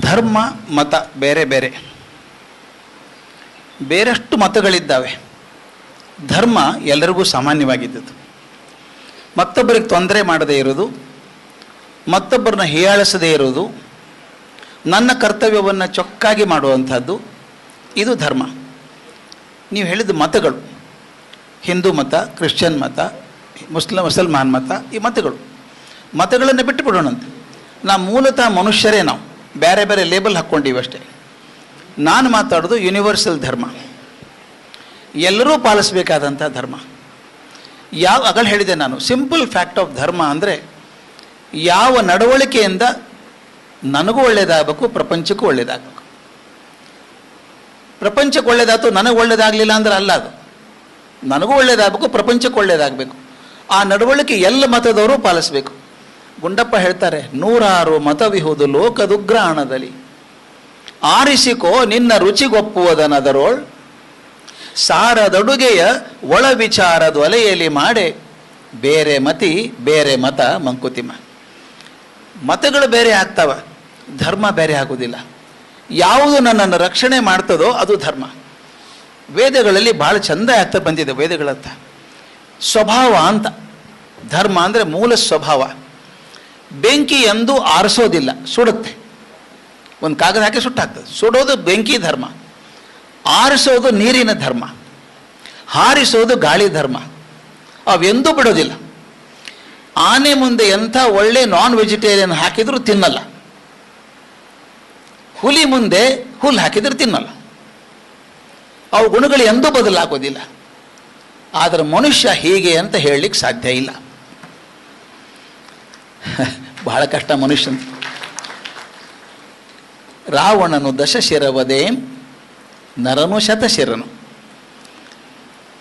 ಧರ್ಮ, ಮತ ಬೇರೆ ಬೇರೆ. ಬೇರೆಷ್ಟು ಮತಗಳಿದ್ದಾವೆ. ಧರ್ಮ ಎಲ್ಲರಿಗೂ ಸಾಮಾನ್ಯವಾಗಿದ್ದದ್ದು. ಮತ್ತೊಬ್ಬರಿಗೆ ತೊಂದರೆ ಮಾಡದೇ ಇರೋದು ಮತ್ತೊಬ್ಬರನ್ನ ಹೀಯಾಳಿಸದೇ ಇರೋದು ನನ್ನ ಕರ್ತವ್ಯವನ್ನು ಚೊಕ್ಕಾಗಿ ಮಾಡುವಂಥದ್ದು ಇದು ಧರ್ಮ. ನೀವು ಹೇಳಿದ ಮತಗಳು, ಹಿಂದೂ ಮತ, ಕ್ರಿಶ್ಚಿಯನ್ ಮತ, ಮುಸ್ಲಿಂ, ಮುಸಲ್ಮಾನ್ ಮತ, ಈ ಮತಗಳು. ಮತಗಳನ್ನು ಬಿಟ್ಟು ಬಿಡೋಣಂತೆ ನಾವು ಮೂಲತಃ ಮನುಷ್ಯರೇ ನಾವು. ಬೇರೆ ಬೇರೆ ಲೇಬಲ್ ಹಾಕ್ಕೊಂಡಿವಿ ಅಷ್ಟೇ. ನಾನು ಮಾತಾಡೋದು ಯೂನಿವರ್ಸಲ್ ಧರ್ಮ. ಎಲ್ಲರೂ ಪಾಲಿಸಬೇಕಾದಂಥ ಧರ್ಮ. ಯಾವ ಅಗಳು ಹೇಳಿದೆ ನಾನು ಸಿಂಪಲ್ ಫ್ಯಾಕ್ಟ್ ಆಫ್ ಧರ್ಮ ಅಂದರೆ ಯಾವ ನಡವಳಿಕೆಯಿಂದ ನನಗೂ ಒಳ್ಳೆಯದಾಗಬೇಕು ಪ್ರಪಂಚಕ್ಕೂ ಒಳ್ಳೆಯದಾಗಬೇಕು ಪ್ರಪಂಚಕ್ಕೆ ಒಳ್ಳೆಯದಾಯ್ತು ನನಗೆ ಒಳ್ಳೆಯದಾಗಲಿಲ್ಲ ಅಂದ್ರೆ ಅಲ್ಲ ಅದು. ನನಗೂ ಒಳ್ಳೆಯದಾಗಬೇಕು ಪ್ರಪಂಚಕ್ಕೆ ಒಳ್ಳೆಯದಾಗಬೇಕು ಆ ನಡವಳಿಕೆ ಎಲ್ಲ ಮತದವರು ಪಾಲಿಸಬೇಕು. ಗುಂಡಪ್ಪ ಹೇಳ್ತಾರೆ, ನೂರಾರು ಮತವಿಹುದು ಲೋಕದುಗ್ರಾಣದಲ್ಲಿ. ಆರಿಸಿಕೋ ನಿನ್ನ ರುಚಿಗೊಪ್ಪುವುದನದರೋಳ್. ಸಾರದಡುಗೆಯ ಒಳ ವಿಚಾರದ ಒಲೆಯಲ್ಲಿ ಮಾಡೆ. ಬೇರೆ ಮತಿ, ಬೇರೆ ಮತ ಮಂಕುತಿಮ್ಮ. ಮತಗಳು ಬೇರೆ ಆಗ್ತಾವ, ಧರ್ಮ ಬೇರೆ ಆಗುವುದಿಲ್ಲ ಯಾವುದು ನನ್ನನ್ನು ರಕ್ಷಣೆ ಮಾಡ್ತದೋ ಅದು ಧರ್ಮ. ವೇದಗಳಲ್ಲಿ ಭಾಳ ಚಂದ ಆಗ್ತಾ ಬಂದಿದೆ ವೇದಗಳತ್ತ ಸ್ವಭಾವ ಅಂತ. ಧರ್ಮ ಅಂದರೆ ಮೂಲ ಸ್ವಭಾವ. ಬೆಂಕಿ ಎಂದೂ ಆರಿಸೋದಿಲ್ಲ, ಸುಡುತ್ತೆ. ಒಂದು ಕಾಗದ ಹಾಕಿ ಸುಟ್ಟಾಗ್ತದೆ. ಸುಡೋದು ಬೆಂಕಿ ಧರ್ಮ, ಆರಿಸೋದು ನೀರಿನ ಧರ್ಮ, ಹಾರಿಸೋದು ಗಾಳಿ ಧರ್ಮ. ಅವೆಂದೂ ಬಿಡೋದಿಲ್ಲ. ಆನೆ ಮುಂದೆ ಎಂಥ ಒಳ್ಳೆ ನಾನ್ ವೆಜಿಟೇರಿಯನ್ ಹಾಕಿದರೂ ತಿನ್ನಲ್ಲ. ಹುಲಿ ಮುಂದೆ ಹುಲ್ಲು ಹಾಕಿದ್ರೆ ತಿನ್ನಲ್ಲ. ಅವು ಗುಣಗಳು ಎಂದೂ ಬದಲಾಗೋದಿಲ್ಲ. ಆದರೆ ಮನುಷ್ಯ ಹೀಗೆ ಅಂತ ಹೇಳಲಿಕ್ಕೆ ಸಾಧ್ಯ ಇಲ್ಲ. ಬಹಳ ಕಷ್ಟ ಮನುಷ್ಯನ್. ರಾವಣನು ದಶಶಿರವದೆ, ನರನು ಶತಶಿರನು.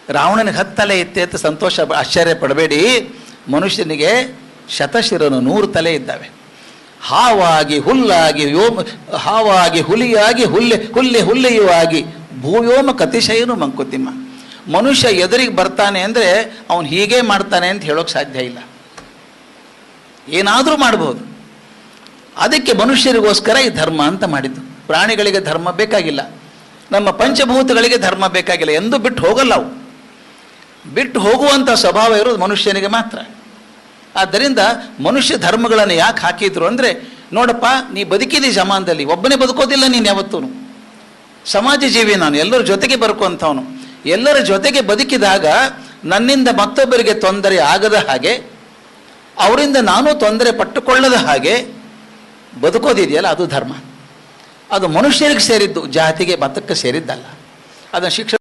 ರಾವಣನಿಗೆ ಹತ್ತಲೆ ಇತ್ತೆ ಅಂತ ಸಂತೋಷ, ಆಶ್ಚರ್ಯ ಪಡಬೇಡಿ. ಮನುಷ್ಯನಿಗೆ ಶತಶಿರನು ನೂರು ತಲೆ ಇದ್ದಾವೆ. ಹಾವಾಗಿ ಹುಲ್ಲಾಗಿ ವ್ಯೋಮ, ಹಾವಾಗಿ ಹುಲಿಯಾಗಿ ಹುಲ್ಲೆ ಹುಲ್ಲೆ ಹುಲ್ಲೆಯೂ ಆಗಿ ಭೂವ್ಯೋಮ ಕತಿಶಯನು ಮಂಕುತಿಮ್ಮ. ಮನುಷ್ಯ ಎದುರಿಗೆ ಬರ್ತಾನೆ ಅಂದರೆ ಅವನು ಹೀಗೆ ಮಾಡ್ತಾನೆ ಅಂತ ಹೇಳೋಕೆ ಸಾಧ್ಯ ಇಲ್ಲ. ಏನಾದರೂ ಮಾಡಬಹುದು ಅದಕ್ಕೆ ಮನುಷ್ಯರಿಗೋಸ್ಕರ ಈ ಧರ್ಮ ಅಂತ ಮಾಡಿದ್ದು. ಪ್ರಾಣಿಗಳಿಗೆ ಧರ್ಮ ಬೇಕಾಗಿಲ್ಲ. ನಮ್ಮ ಪಂಚಭೂತಗಳಿಗೆ ಧರ್ಮ ಬೇಕಾಗಿಲ್ಲ ಎಂದು ಬಿಟ್ಟು ಹೋಗಲ್ಲ ಅವು. ಬಿಟ್ಟು ಹೋಗುವಂಥ ಸ್ವಭಾವ ಇರೋದು ಮನುಷ್ಯನಿಗೆ ಮಾತ್ರ. ಆದ್ದರಿಂದ ಮನುಷ್ಯ ಧರ್ಮಗಳನ್ನು ಯಾಕೆ ಹಾಕಿದ್ರು ಅಂದರೆ, ನೋಡಪ್ಪ, ನೀ ಬದುಕಿದಿ ಜಮಾನದಲ್ಲಿ, ಒಬ್ಬನೇ ಬದುಕೋದಿಲ್ಲ ನೀನು ಯಾವತ್ತೂ ಸಮಾಜ ಜೀವಿ ನಾನು, ಎಲ್ಲರ ಜೊತೆಗೆ ಬರ್ಕೊಂಥವನು ಎಲ್ಲರ ಜೊತೆಗೆ ಬದುಕಿದಾಗ ನನ್ನಿಂದ ಮತ್ತೊಬ್ಬರಿಗೆ ತೊಂದರೆ ಆಗದ ಹಾಗೆ ಅವರಿಂದ ನಾನು ತೊಂದರೆ ಪಟ್ಟುಕೊಳ್ಳದ ಹಾಗೆ ಬದುಕೋದಿದೆಯಲ್ಲ, ಅದು ಧರ್ಮ. ಅದು ಮನುಷ್ಯರಿಗೆ ಸೇರಿದ್ದು, ಜಾತಿಗೆ ಮತಕ್ಕೆ ಸೇರಿದ್ದಲ್ಲ. ಅದನ್ನು ಶಿಕ್ಷಣ